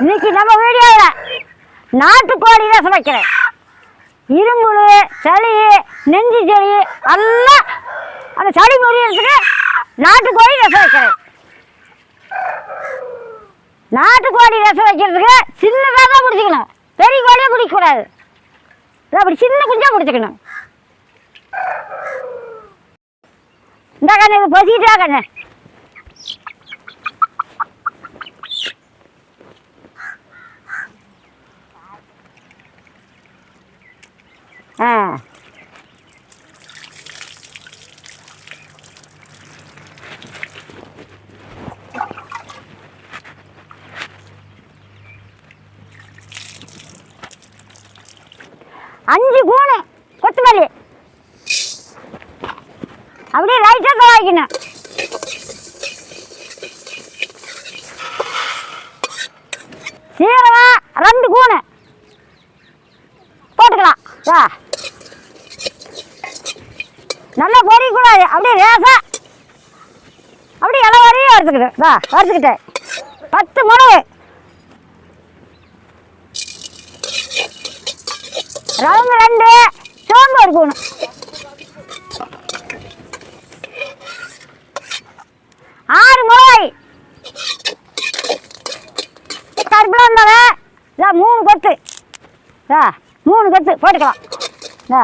இன்னைக்கு நம்ம வீடியோவில் நாட்டுக்கோழி தான் சமைக்கிறேன். இரும்புல் சளி நெஞ்சு சளி எல்லாம் அந்த சளி முறியறதுக்கு நாட்டுக்கோழி ரசம் வைக்கிறேன் நாட்டுக்கோழி ரசம் வைக்கிறதுக்கு சின்னதாக தான் பிடிச்சிக்கணும். பெரிய கோழியை பிடிக்கக்கூடாது. அப்படி சின்ன குஞ்சாக பிடிச்சிக்கணும். இந்த கண்ணு இது பொசிக்கிட்டா கண்ணு? ஆ. அஞ்சு கூணு கொத்தமல்லி. அப்படியே லைட்டாக துவாய்க்கணும் சீரகம் ரெண்டு கூணு போட்டுக்கலாம். வா. நல்லா பொரியக்கூடாது அப்படியே லேசா. அப்படியே இலை வரையும் வறுத்துக்கிட்டு வா வறுத்துக்கிட்டேன். பத்து மிளகு ரவங்க ரெண்டு. சோம்பு இருக்கணும் ஆறு மிளகாய் கருப்பில் வந்தவன் இதா மூணு கொத்து. இதா மூணு கொத்து போட்டுக்கலாம். இதா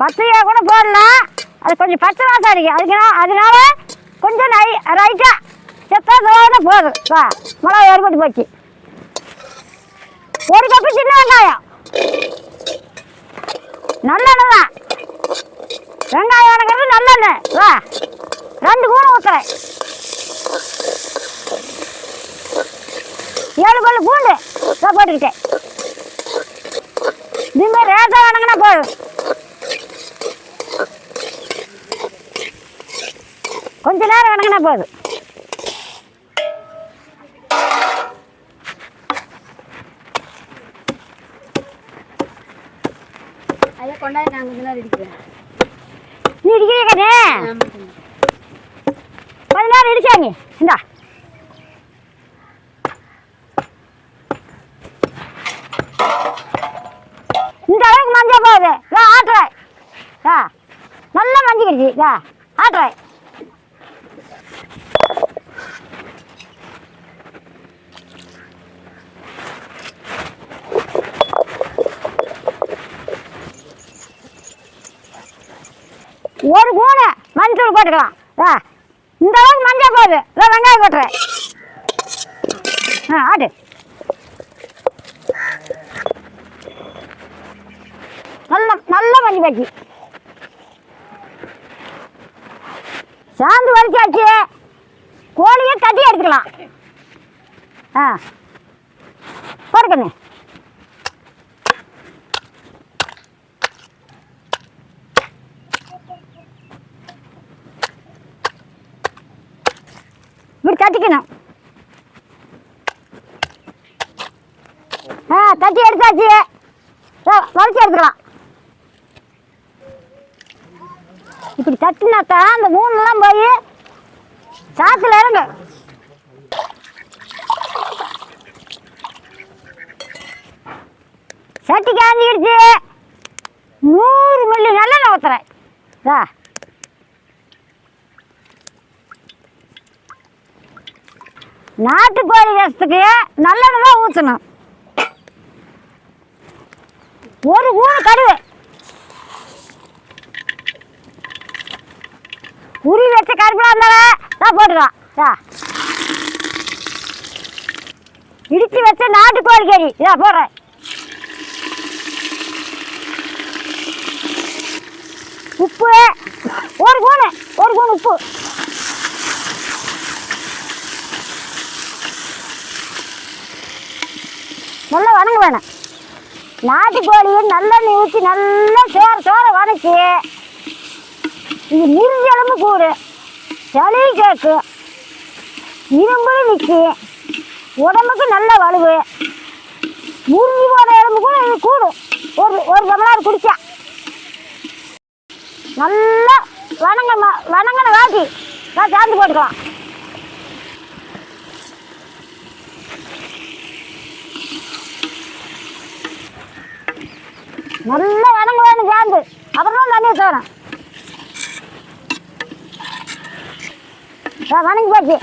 பச்சையாக கூட போடலாம். அது கொஞ்சம் பச்சை வாசம் அடிக்கும் அதுக்கு அதனால கொஞ்சம் நை ரைட்டாக செத்தா சோழனா போதும். வா மிளகா ஏற்பட்டு போச்சு. ஒரு கப்பு சின்ன வெங்காயம். நல்லெண்ணெய் தான். வெங்காயம் வணக்கிறது நல்லெண்ணெய். வா ரெண்டு கூணம் ஊற்றுறேன் ஏழு பல்லு பூண்டு போட்டுக்கிட்டேன். இதுமாதிரி ரேட்டாக வணங்கினா போதும். கொஞ்ச நேரம் வணங்கினா போதும். நீ இடிக்கிறீ கண்ணே. கொஞ்ச நேரம் இடிச்சாங்க இந்தா. இந்த அளவுக்கு மஞ்சள் போகுது. ஆட்டுறேன் நல்லா மஞ்சிக்கிடுச்சு இதா ஆட்டுறேன் ஒரு கூணு மஞ்சள் போட்டுக்கலாம். ஆ இந்த அளவுக்கு மஞ்சள் போகுது இல்லை வெங்காயம் போட்டுறேன் ஆ ஆட்டு. நல்ல நல்ல மஞ்சள் பாக்கி சாந்து வரிச்சாச்சு கோழியை கட்டி எடுத்துக்கலாம். ஆ. போடுக்கண்ணு இப்படி தட்டிக்கணும் ஆ தட்டி எடுத்தாச்சு. ஆ, எடுத்துக்கலாம் இப்படி தட்டினாத்தான் அந்த மூணுலாம் போய் சாத்துல இறங்கு சட்டி காஞ்சிக்கிடுச்சு நூறு மில்லி நல்லெண்ணெய் ஊற்றுறேன் இதா நாட்டுக்கோழி ரசத்துக்கு நல்லெண்ணெய் தான் ஊற்றணும் ஒரு ஊரு கடுவு உரி வச்ச கருப்பில் இருந்தாலும் தான் போட்டுக்கலாம். இதா இடிச்சு வச்ச நாட்டுக்கோழி கறி. இதா போடுறேன். உப்பு. ஒரு கூணு ஒரு கூணு உப்பு. நல்லா வணங்க வேணும். நாட்டுக்கோழியை நல்லெண்ணெய் ஊற்றி நல்லா சோற சோற வதக்கி இது முறிஞ்செலும்பு கூடு சளி கேட்கும் இரும்பும் நிற்கி உடம்புக்கு நல்ல வலுவு. முறிஞ்சு போகிற எலும்பு கூட இது கூடும் ஒரு ஒரு டம்ளர் குடிச்சா. நல்லா வணங்க வணங்கின வாட்டி நான் சாந்து போட்டுக்கலாம். நல்லா வணங்க வேணும் சேர்ந்து. அப்புறம் தான் தண்ணி வணங்கி போச்சு.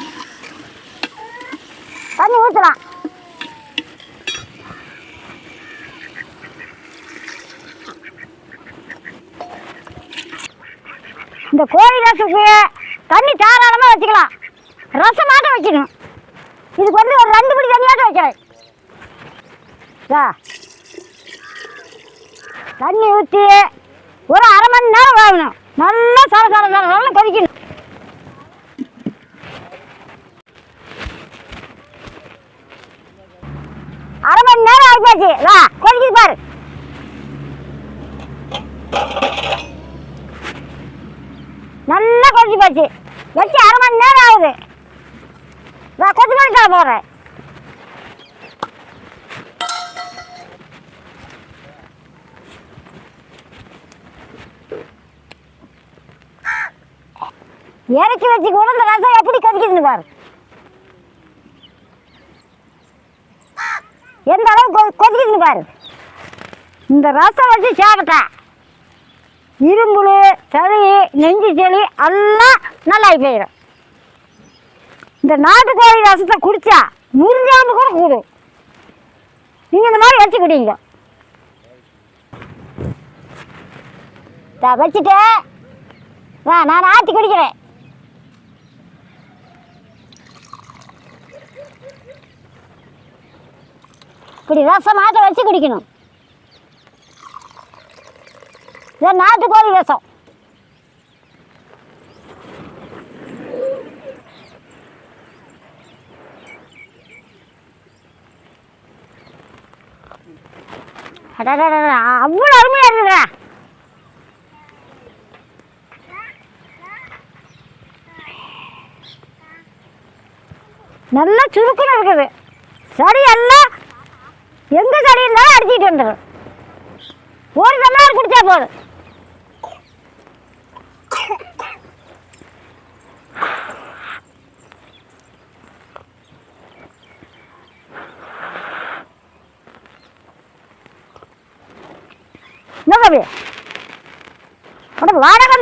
தண்ணி ஊற்றலாம் இந்த கோழி ரசத்துக்கு தண்ணி தாராளமாக வச்சுக்கலாம். ரசமாட்டம் வச்சுக்கணும் இதுக்கு வந்து ஒரு ரெண்டு மணி தண்ணியாட்டம் வைக்கிறேன். தண்ணி ஊற்றி ஒரு அரை மணி நேரம் வேகணும் நல்லா சர சர சர சரன்னு கொதிக்கணும். அரை மணி நேரம் ஆகிப்போச்சு. வா கொதிக்குது பாரு. நல்லா கொதிச்சு போச்சு. வச்சு அரை மணி நேரம் ஆகுது. நான் கொத்து மணி இறக்கி வச்சு கூட இந்த ரசம் எப்படி கதிக்குதுன்னு பாரு. எந்த அளவு கொ கொதிக்குதுன்னு பாரு. இந்த ரசம் வச்சு சாப்பிட்டா இரும்புல் சளி நெஞ்சு சளி எல்லாம் நல்லா போயிடும். இந்த நாட்டுக்கோழி ரசத்தை குடித்தா முறிஞ்சாம கூட கூடும். நீங்கள் இந்த மாதிரி வச்சு குடிங்க. வச்சுட்டு வா நான் ஆற்றி குடிக்கிறேன். இப்படி ரசமாட்ட வச்சு குடிக்கணும். இது நாட்டுக்கோழி ரசம். அவ்வளோ அருமையாக இருக்குதுடா நல்லா சுருக்குன்னு இருக்குது சரி எல்லாம் எங்க சரி இருந்தாலும் அடிச்சிட்டு வந்துடும் ஒரு டம்ளர் குடிச்சா போதும். என்ன தம்பி உடம்பு வாடகை